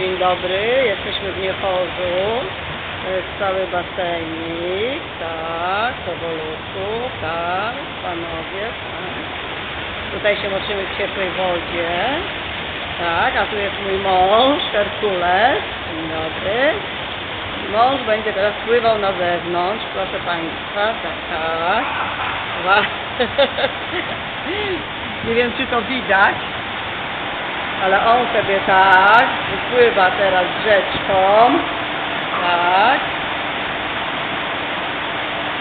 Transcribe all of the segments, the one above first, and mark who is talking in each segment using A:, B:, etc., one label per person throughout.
A: Dzień dobry, jesteśmy w Niechorzu. Jest cały basenik, tak, powolutku, tak, panowie, tak. Tutaj się moczymy w ciepłej wodzie, tak, a tu jest mój mąż, Herkules, dzień dobry. Mąż będzie teraz pływał na zewnątrz, proszę Państwa, tak, tak. Nie wiem, czy to widać, ale on sobie tak wypływa teraz rzeczką. Tak.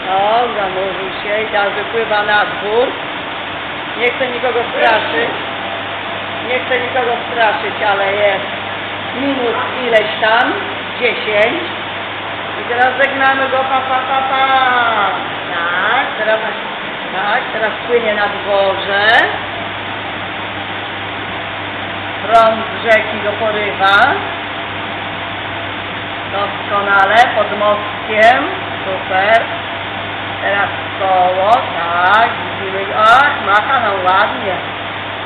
A: O, zanurzył się i teraz wypływa na dwór. Nie chcę nikogo straszyć. Nie chcę nikogo straszyć, ale jest minus ileś tam, 10. I teraz żegnamy go, pa, pa, pa, pa. Tak, teraz, tak, teraz płynie na dworze. Prąd rzeki go porywa. Doskonale, pod mostkiem. Super. Teraz koło, tak, widzimy. Ach, macha nam ładnie.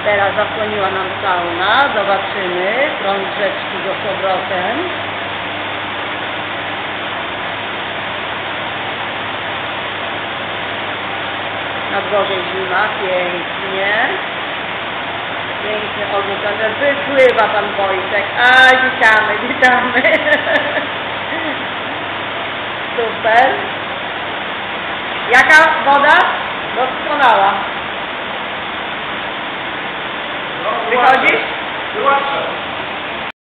A: Teraz zasłoniła nam sauna. Zobaczymy. Prąd rzeczki go z powrotem. Na dworze zima, pięknie. Ale wypływa pan Wojtek. A, witamy, witamy. Super. Jaka woda? Doskonała.
B: No,
A: Wychodzisz?
B: Wyłączam.